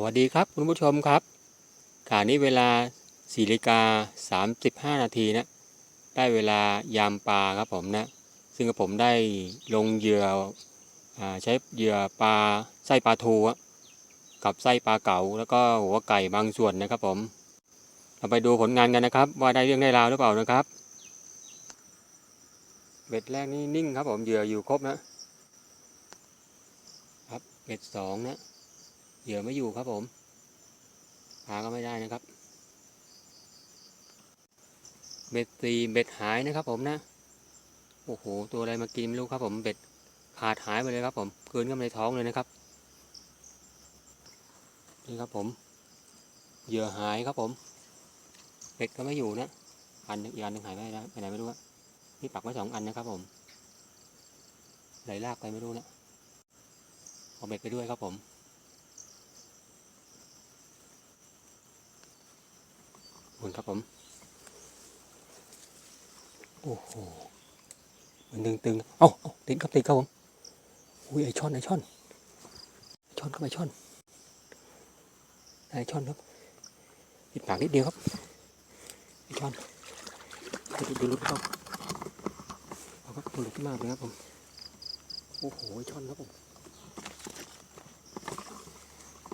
วัสดีครับคุณผู้ชมครับขณะนี้เวลา4นาฬิกา35นาทีนะ ได้เวลายามปลาครับผมนะ ซึ่งผมได้ลงเหยื่ออใช้เหยื่อปลาไส้ปลาทูกับไส้ปลาเก๋าแล้วก็หัวไก่บางส่วนนะครับผม เราไปดูผลงานกันนะครับ ว่าได้เรื่องได้ราวหรือเปล่านะครับ เบ็ดแรกนี่นิ่งครับผมเหยื่ออยู่ครบนะ ครับเบ็ดสองนะ เหยื่อไม่อยู่ครับผมหาก็ไม่ได้นะครับ เบ็ดตีเบ็ดหายนะครับผมนะ โอ้โห ตัวอะไรมากินไม่รู้ครับผม เบ็ดขาดหายไปเลยครับผมเกินเข้ามาในท้องเลยนะครับ นี่ครับผม เหยื่อหายครับผม เบ็ดก็ไม่อยู่นะ อันนึงอีกอันหนึงหายไปไหนไปไหนไม่รู้อะนี่ปักไว้สองอันนะครับผมไหลลากไปไม่รู้นะเอาเบ็ดไปด้วยครับผม ขอบ คุณครับผม โอ้โหมันตึงตึงๆเอ้าเอาติดครับติดครับผมอุ้ยไอช่อนไอช่อนช่อนครับไอช่อนไอช่อนครับปิดปากนิดเดียวครับไอช่อนจะดูรุดเข้าเอาครับมันหลุดมากเลยครับผมโอ้โหไอช่อนครับผม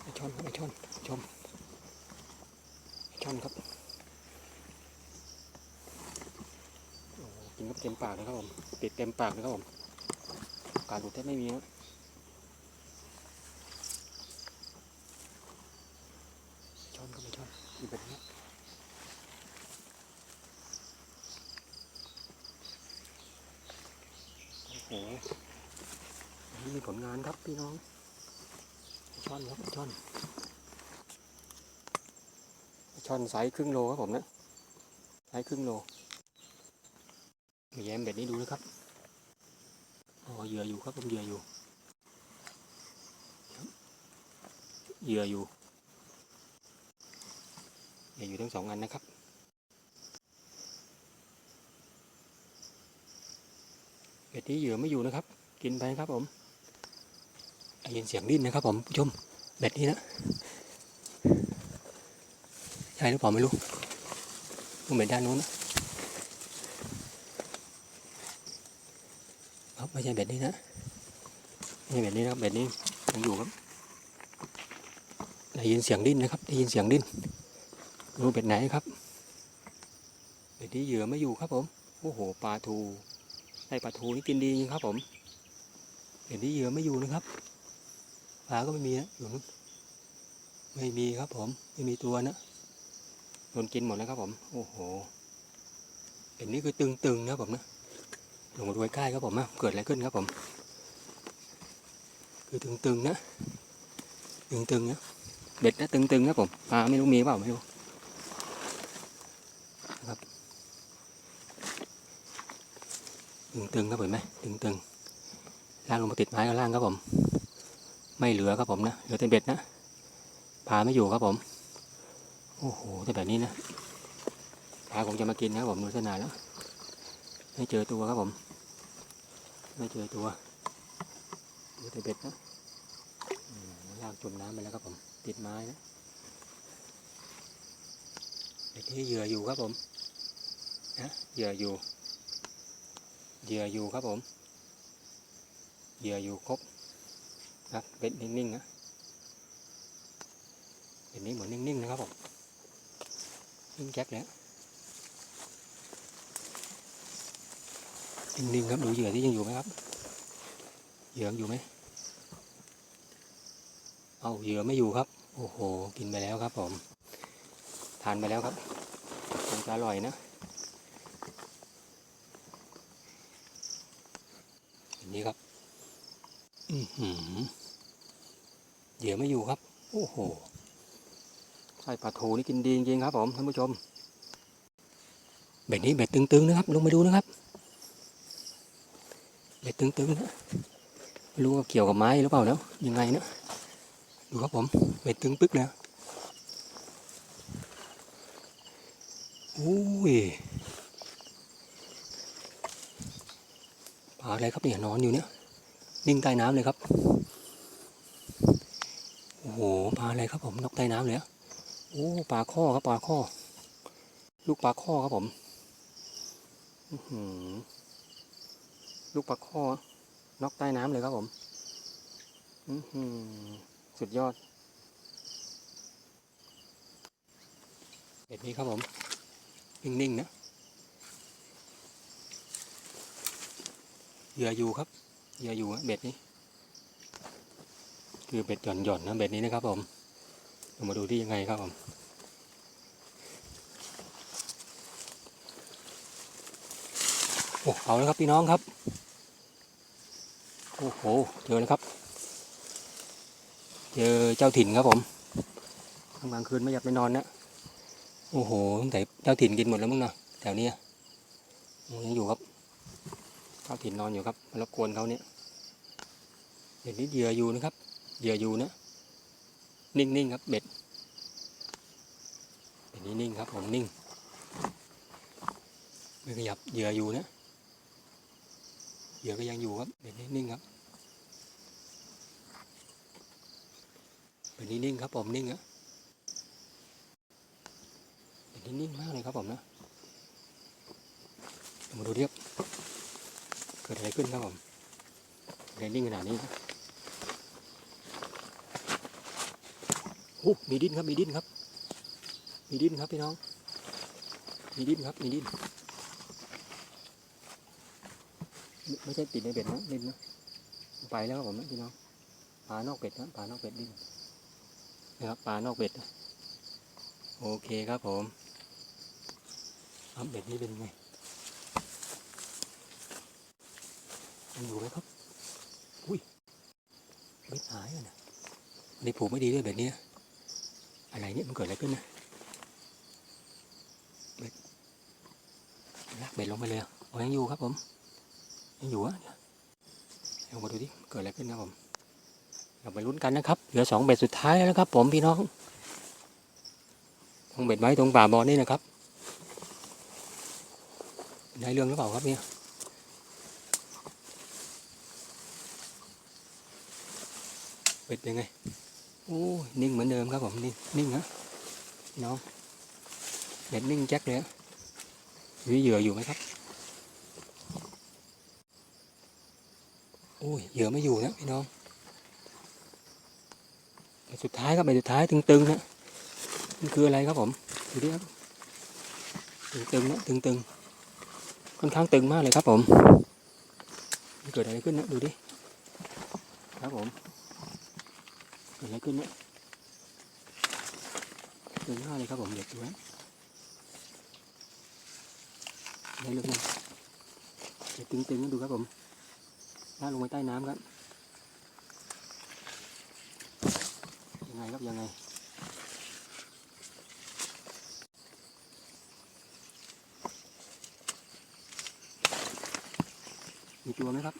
ไอช่อนครับไอช่อนชมไอช่อนครับ โอ้โห กินก็เต็มปากเลยครับผมติดเต็มปากเลยครับผมการหลุดแทบไม่มีนะช้อนก็ไม่ช้อนอีกแบบนี้โอ้โหนนี้มีผลงานครับพี่น้องช้อนครับช้อนช้อนไซส์ครึ่งโลครับผมนะไซส์ครึ่งโล แย้มแบบนี้ดูนะครับอ๋อเหยื่ออยู่ครับผมเหยื่ออยู่เหยื่ออยู่เหยื่ออยู่ทั้งสองอันนะครับเบ็ดนี้เหยื่อไม่อยู่นะครับ กินไปครับผมได้ยินเสียงดิ้นนะครับผมผู้ชมเบ็ดนี้นะใช่หรือเปล่าไม่รู้ต้องเบ็ดด้านนู้นนะ ครับไม่ใช่เบ็ดนี้นะไม่เบ็ดนี้นะครับเบ็ดนี้ยังอยู่ครับได้ยินเสียงดิ้นนะครับได้ยินเสียงดิ้นรู้เบ็ดไหนครับเบ็ดนี้เหยื่อไม่อยู่ครับผมโอ้โหปลาทูได้ปลาทูนี่กินดีจริงครับผมเบ็ดนี้เหยื่อไม่อยู่นะครับปลาก็ไม่มีนะอยู่นู้นไม่มีครับผมไม่มีตัวนะโดนกินหมดแล้วครับผมโอ้โหเบ็ดนี้คือตึงๆนะครับผมนะ ลงมาดูใกล้ครับผมเกิดอะไรขึ้นครับผม คือตึงๆนะ ตึงๆนะเบ็ดนะตึงๆครับผมปลาไม่รู้มีเปล่าไม่รู้ครับตึงๆครับเห็นไหมตึงๆล่างลงมาติดไม้ก็ล่างครับผม ไม่เหลือครับผมนะเหลือแต่เบ็ดนะปลาไม่อยู่ครับผมโอ้โหแต่แบบนี้นะปลาคงจะมากินนะครับผมดูสนานแล้วไม่เจอตัวครับผม ไม่เจอตัวดูแต่เบ็ดนะลากจมน้ำไปแล้วครับผม ติดไม้นะเบ็ดที่เหยื่ออยู่ครับผมนะเหยื่ออยู่ เหยื่ออยู่ครับผม เหยื่ออยู่ครบครับเบ็ดนิ่งๆนะเบ็ดนี้เหมือนนิ่งๆนะครับผมนิ่งแจ็คแล้ว นิ่งๆครับดูเหยื่อที่ยังอยู่ไหมครับ เหยื่อยังอยู่ไหมเอาเหยื่อไม่อยู่ครับ โอ้โห กินไปแล้วครับ ผม ทานไปแล้วครับคงจะอร่อยนะอันนี้ครับ อือหือเหยื่อไม่อยู่ครับ โอ้โหไส้ปลาทูนี่กินดีจริงๆครับ ผมท่านผู้ชมเบ็ดนี้เบ็ดตึงๆนะครับ ลงไปดูนะครับ บ็ดตึงๆนะไม่รู้ว่าเกี่ยวกับไม้หรือเปล่าแล้วยังไงนะดูครับผมเบ็ดตึงปึ๊กแล้วอุ้ยปลาอะไรครับเนี่ยนอนอยู่เนี่ยนิ่งใต้น้ำเลยครับโอ้โหปลาอะไรครับผมนกใต้น้ำเลยอะโอ้ปลาข้อครับปลาข้อ ลูกปลาข้อครับผม อื้อหือ ลูกปลาข้อนอกใต้น้ำเลยครับผมสุดยอดแบบนี้ครับผม นิ่งๆนะเหยื่ออยู่ครับเหยื่ออยู่เบ็ดนี้ คือเบ็ดหย่อนหย่อนๆนะเบ็ดนี้นะครับผมเรามาดูที่ยังไงครับผม โอ้เอาแล้วครับพี่น้องครับ โอ้โห เจอแล้วครับ เจอเจ้าถิ่นครับผมกลางคืนไม่อยากไปนอนนะ โอ้โหแต่เจ้าถิ่นกินหมดแล้วมึงนะแถวนี้ยังอยู่ครับเจ้าถิ่นนอนอยู่ครับมารบกวนเขาเนี่ยเห็นนิดเหยื่ออยู่นะครับ เหยื่ออยู่นะ นิ่งๆครับเบ็ดเป็นนี้นิ่งครับผมนิ่ง ไม่ขยับเหยื่ออยู่นะ เหยื่อก็ยังอยู่ครับเบ็ดนี้นิ่งครับเป็นนี้นิ่งครับผมนิ่งอะเป็นนี้นิ่งมากเลยครับผมนะมาดูเรียบเกิดอะไรขึ้นครับผมอะไรนิ่งขนาดนี้นะโอ้มีดิ้นครับมีดิ้นครับ มีดิ้นครับพี่น้อง มีดิ้นครับมีดิ้น ไม่ใช่ติดในเบ็ดนะดิ้นนะไปแล้วครับผมนะพี่น้องปลานอกเบ็ดนะปลานอกเบ็ดดิ้นนะครับปลานอกเบ็ดโอเคครับผมครับเบ็ดนี้เป็นไงยังอยู่ไหมครับ อุ้ยเบ็ดหายแล้วนะนี่ผูกไม่ดีด้วยเบ็ดนี้อะไรเนี่ยมันเกิดอะไรขึ้นนะเบ็ดลากเบ็ดลงไปเลยอ๋อยังอยู่ครับผม ยังอยู่อะเดี๋ยวมาดูดิเกิดอะไรขึ้นครับผมเราไปลุ้นกันนะครับเหลือสองเบ็ดสุดท้ายแล้วนะครับผมพี่น้องต้องเบ็ดไว้ตรงป่าบอลนี่นะครับได้เรื่องหรือเปล่าครับเนี่ยเบ็ดยังไงโอ้นิ่งเหมือนเดิมครับผมนิ่งนิ่งฮะน้องเด็ดนิ่งแจ็คเลยฮะมีเหยื่ออยู่ไหมครับ อ้ยเหยื่อไม่อยู่นะพี่น้องสุดท้ายครับใบสุดท้ายตึงๆนะมันคืออะไรครับผมดูดิครับตึงๆนะตึงๆค่อนข้างตึงมากเลยครับผมมันเกิดอะไรขึ้นนะดูดิครับผมเกิดอะไรขึ้นเนี่ยตึงมากเลยครับผมเด็กดูนะได้เรื่องนะเด็กตึงๆนะดูครับผม ลากลงไปใต้น้ำครับ ยังไงครับยังไง มีตัวไหมครับ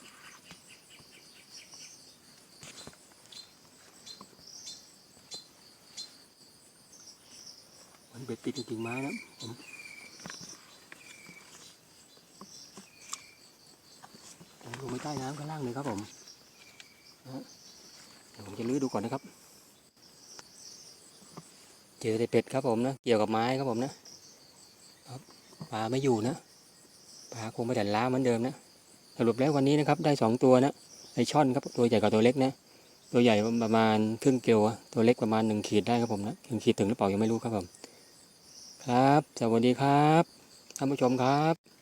มันเบ็ดติดกิ่งไม้นะผมผม ลงไปใต้น้ำข้างล่างเลยครับผมเดี๋ยวผมจะลื้อดูก่อนนะครับ เจอแต่เป็ดครับผมนะ เกี่ยวกับไม้ครับผมนะปลาไม่อยู่นะปลาคงไม่ดันล้าเหมือนเดิมนะ สรุปแล้ววันนี้นะครับ ได้สองตัวนะไอช่อนครับตัวใหญ่กับตัวเล็กนะ ตัวใหญ่ประมาณครึ่งกิโลอะตัวเล็กประมาณหนึ่งขีดได้ครับผมนะหนึ่งขีดถึงหรือเปล่ายังไม่รู้ครับผม ครับ สวัสดีครับ ท่านผู้ชมครับ